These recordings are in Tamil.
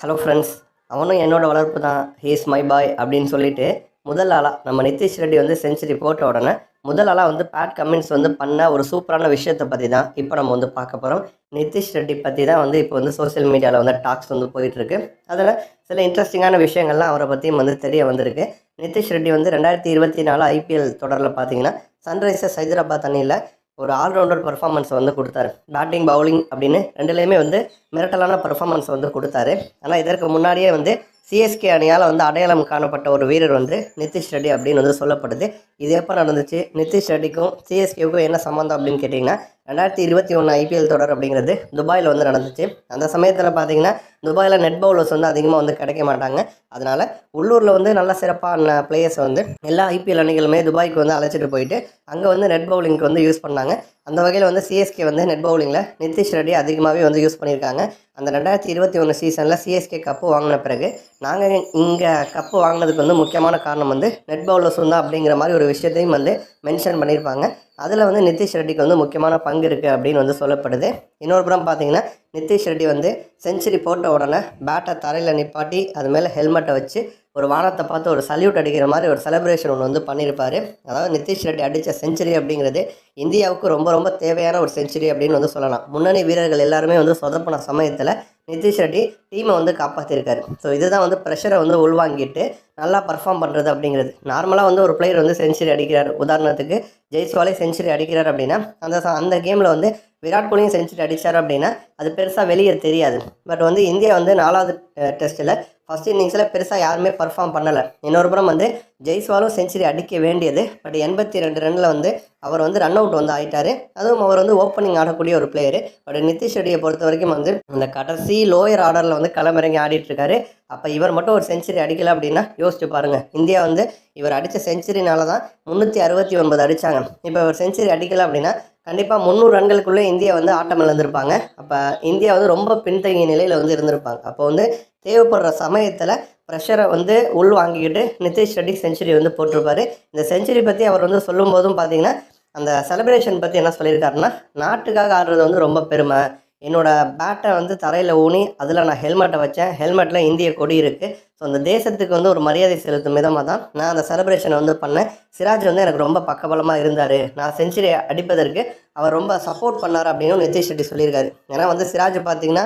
ஹலோ ஃப்ரெண்ட்ஸ் அவனும் என்னோட வளர்ப்பு தான். ஹீஸ் மை பாய் அப்படின்னு சொல்லிட்டு முதல் ஆளாக நம்ம நிதிஷ் ரெட்டி வந்து செஞ்சுரி போட்ட உடனே முதல் ஆளாக வந்து பேட் கமின்ஸ் வந்து பண்ண ஒரு சூப்பரான விஷயத்தை பற்றி தான் இப்போ நம்ம வந்து பார்க்க போகிறோம் நிதிஷ் ரெட்டி பற்றி தான் வந்து இப்போ வந்து சோஷியல் மீடியாவில் வந்து டாக்ஸ் வந்து போயிட்டுருக்கு அதில் சில இன்ட்ரெஸ்டிங்கான விஷயங்கள்லாம் அவரை பற்றியும் வந்து தெரிய வந்திருக்கு. நிதிஷ் ரெட்டி வந்து ரெண்டாயிரத்தி இருபத்தி நாலு ஐபிஎல் தொடரில் பார்த்தீங்கன்னா சன்ரைசர்ஸ் ஹைதராபாத் அணியில் ஒரு ஆல்ரவுண்டர் பர்ஃபார்மன்ஸ் வந்து கொடுத்தாரு. பேட்டிங் பவுலிங் அப்படின்னு ரெண்டுலேயுமே வந்து மிரட்டலான பர்ஃபார்மன்ஸ் வந்து கொடுத்தாரு. ஆனால் இதற்கு முன்னாடியே வந்து சிஎஸ்கே அணியால் வந்து அடையாளம் காணப்பட்ட ஒரு வீரர் வந்து நிதிஷ் ரெட்டி அப்படின்னு வந்து சொல்லப்படுது. இது எப்போ நடந்துச்சு? நிதிஷ் ரெட்டிக்கும் சிஎஸ்கேவுக்கும் என்ன சம்மந்தம் அப்படின்னு கேட்டிங்கன்னா ரெண்டாயிரத்தி இருபத்தி ஒன்று ஐபிஎல் தொடர் அப்படிங்கிறது துபாயில் வந்து நடந்துச்சு. அந்த சமயத்தில் பார்த்தீங்கன்னா துபாயில் நெட் பவுலர்ஸ் வந்து அதிகமாக வந்து கிடைக்க மாட்டாங்க. அதனால் உள்ளூரில் வந்து நல்ல சிறப்பான பிளேயர்ஸ் வந்து எல்லா ஐபிஎல் அணிகளுமே துபாய்க்கு வந்து அழைச்சிட்டு போயிட்டு அங்கே வந்து நெட் பவுலிங்க்கு வந்து யூஸ் பண்ணாங்க. அந்த வகையில் வந்து சிஎஸ்கே வந்து நெட் பவுலிங்கில் நிதிஷ் ரெட்டி அதிகமாகவே வந்து யூஸ் பண்ணியிருக்காங்க. அந்த ரெண்டாயிரத்தி இருபத்தி ஒன்று சீசனில் சிஎஸ்கே கப்பு வாங்கின பிறகு நாங்கள் இங்கே கப்பு வாங்கினதுக்கு வந்து முக்கியமான காரணம் வந்து நெட் பவுலர்ஸ் தான் அப்படிங்கிற மாதிரி ஒரு விஷயத்தையும் வந்து மென்ஷன் பண்ணியிருப்பாங்க. அதில் வந்து நிதிஷ் ரெட்டிக்கு வந்து முக்கியமான பங்கு இருக்குது அப்படின்னு வந்து சொல்லப்படுது. இன்னொரு புறம் பார்த்தீங்கன்னா நிதிஷ் ரெட்டி வந்து செஞ்சுரி போட்ட உடனே பேட்டை தரையில் நிப்பாட்டி அது மேலே ஹெல்மெட்டை வச்சு ஒரு வானத்தை பார்த்து ஒரு சல்யூட் அடிக்கிற மாதிரி ஒரு செலிப்ரேஷன் ஒன்று வந்து பண்ணியிருப்பார். அதாவது நிதிஷ் ரெட்டி அடித்த செஞ்சுரி அப்படிங்கிறது இந்தியாவுக்கு ரொம்ப ரொம்ப தேவையான ஒரு செஞ்சுரி அப்படின்னு வந்து சொல்லலாம். முன்னணி வீரர்கள் எல்லாருமே வந்து சொதப்பின சமயத்தில் நிதிஷ் ரெட்டி டீமை வந்து காப்பாற்றிருக்காரு ஸோ இதுதான் வந்து ப்ரெஷரை வந்து உள்வாங்கிட்டு நல்லா பர்ஃபார்ம் பண்ணுறது அப்படிங்கிறது. நார்மலாக வந்து ஒரு பிளேயர் வந்து செஞ்சுரி அடிக்கிறார். உதாரணத்துக்கு ஜெய்ஸ்வாலே செஞ்சுரி அடிக்கிறார் அப்படின்னா அந்த அந்த கேமில் வந்து விராட் கோலியும் செஞ்சுரி அடித்தார் அப்படின்னா அது பெருசாக வெளியே தெரியாது. பட் வந்து இந்தியா வந்து நாலாவது டெஸ்ட்டில் ஃபஸ்ட் இன்னிங்ஸில் பெருசாக யாருமே பர்ஃபார்ம் பண்ணலை. இன்னொரு புறம் வந்து ஜெய்ஸ்வாலும் செஞ்சுரி அடிக்க வேண்டியது பட் எண்பத்தி ரெண்டு ரனில் வந்து அவர் வந்து ரன் அவுட் வந்து ஆகிட்டார் அதுவும் அவர் வந்து ஓப்பனிங் ஆடக்கூடிய ஒரு பிளேயர் பட் நிதிஷ் ரெட்டியை பொறுத்த வரைக்கும் வந்து அந்த கடைசி லோயர் ஆர்டரில் வந்து களமிறங்கி ஆடிட்டுருக்காரு அப்போ இவர் மட்டும் ஒரு செஞ்சுரி அடிக்கல அப்படின்னா யோசிச்சு பாருங்கள் இந்தியா வந்து இவர் அடித்த செஞ்சுரினால தான் முந்நூற்றி அறுபத்தி ஒன்பது அடித்தாங்க இப்போ இவர் செஞ்சுரி அடிக்கல அப்படின்னா கண்டிப்பாக முந்நூறு ரன்களுக்குள்ளே இந்தியா வந்து ஆட்டம் இழந்திருப்பாங்க. அப்போ இந்தியா வந்து ரொம்ப பின்தங்கிய நிலையில் வந்து இருந்திருப்பாங்க. அப்போ வந்து தேவைப்படுற சமயத்தில் ப்ரெஷரை வந்து உள் வாங்கிக்கிட்டு நிதிஷ் ரெட்டி செஞ்சுரி வந்து போட்டிருப்பாரு. இந்த செஞ்சுரி பற்றி அவர் வந்து சொல்லும்போதும் பார்த்தீங்கன்னா அந்த செலிப்ரேஷன் பற்றி என்ன சொல்லியிருக்காருன்னா நாட்டுக்காக ஆடுறது வந்து ரொம்ப பெருமை. என்னோடய பேட்டை வந்து தரையில் ஊனி அதில் நான் ஹெல்மெட்டை வச்சேன். ஹெல்மெட்டில் இந்திய கொடி இருக்குது ஸோ அந்த தேசத்துக்கு வந்து ஒரு மரியாதை செலுத்தும் விதமாக தான் நான் அந்த செலிப்ரேஷனை வந்து பண்ணேன். சிராஜ் வந்து எனக்கு ரொம்ப பக்கபலமாக இருந்தார். நான் செஞ்சுரி அடிப்பதற்கு அவர் ரொம்ப சப்போர்ட் பண்ணார் அப்படின்னு நிதிஷ் ரெட்டி சொல்லியிருக்காரு. ஏன்னா வந்து சிராஜ் பார்த்தீங்கன்னா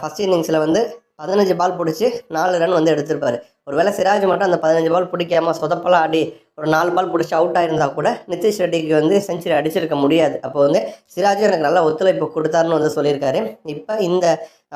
ஃபஸ்ட் இன்னிங்ஸில் வந்து பதினஞ்சு பால் பிடிச்சி நாலு ரன் வந்து எடுத்திருப்பார். ஒருவேளை சிராஜ் மட்டும் அந்த பதினஞ்சு பால் பிடிக்காம சொதப்பலாம் ஆடி ஒரு நாலு பால் பிடிச்சி அவுட் ஆயிருந்தா கூட நிதிஷ் ரெட்டிக்கு வந்து செஞ்சுரி அடிச்சிருக்க முடியாது. அப்போ வந்து சிராஜும் எனக்கு நல்ல ஒத்துழைப்பு கொடுத்தாருன்னு வந்து சொல்லியிருக்காரு. இப்போ இந்த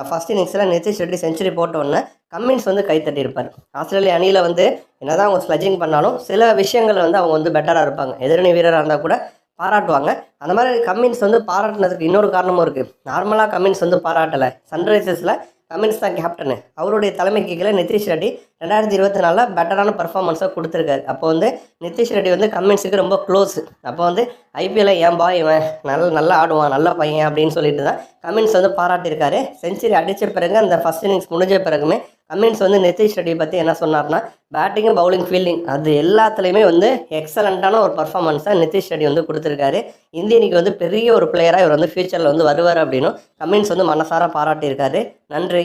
ஃபஸ்ட் இன்னிங்ஸில் நிதிஷ் ரெட்டி செஞ்சுரி போட்டோன்னே கம்மின்ஸ் வந்து கை ஆஸ்திரேலிய ஆஸ்திரேலியா அணியில் வந்து என்னதான் அவங்க ஸ்லஜிங் பண்ணாலும் சில விஷயங்கள் வந்து அவங்க வந்து பெட்டராக இருப்பாங்க. எதிரணி வீரராக இருந்தால் கூட பாராட்டுவாங்க. அந்த மாதிரி கம்மின்ஸ் வந்து பாராட்டினதுக்கு இன்னொரு காரணமும் இருக்குது நார்மலாக கம்மின்ஸ் வந்து பாராட்டலை. சன்ரைசர்ஸில் கமின்ஸ் தான் கேப்டனு. அவருடைய தலைமைக்கு கீழே நிதிஷ் ரெட்டி ரெண்டாயிரத்தி இருபத்தி நாலில் பெட்டரான பர்ஃபார்மன்ஸாக கொடுத்துருக்காரு. அப்போ வந்து நிதிஷ் ரெட்டி வந்து கமின்ஸுக்கு ரொம்ப க்ளோஸ் அப்போ வந்து ஐபிஎல்ல ஏன் பாய் இவன் நல்ல நல்லா ஆடுவான் நல்ல பையன் அப்படின்னு சொல்லிட்டு தான் கம்யூனிஸ்ட் வந்து பாராட்டியிருக்காரு. செஞ்சுரி அடித்த பிறகு அந்த ஃபஸ்ட் இன்னிங்ஸ் முடிஞ்ச பிறகுமே கம்மின்ஸ் வந்து நிதிஷ் ரெட்டியை பற்றி என்ன சொன்னார்னா பேட்டிங்கும் பவுலிங் ஃபீல்டிங் அது எல்லாத்துலேயுமே வந்து எக்ஸலண்ட்டான ஒரு பர்ஃபார்மன்ஸை நிதிஷ் ரெட்டி வந்து கொடுத்துருக்காரு. இந்திய வந்து பெரிய ஒரு பிளேயராக இவர் வந்து ஃபியூச்சரில் வந்து வருவார் அப்படின்னும் கம்மின்ஸ் வந்து மனசார பாராட்டியிருக்காரு. நன்றி.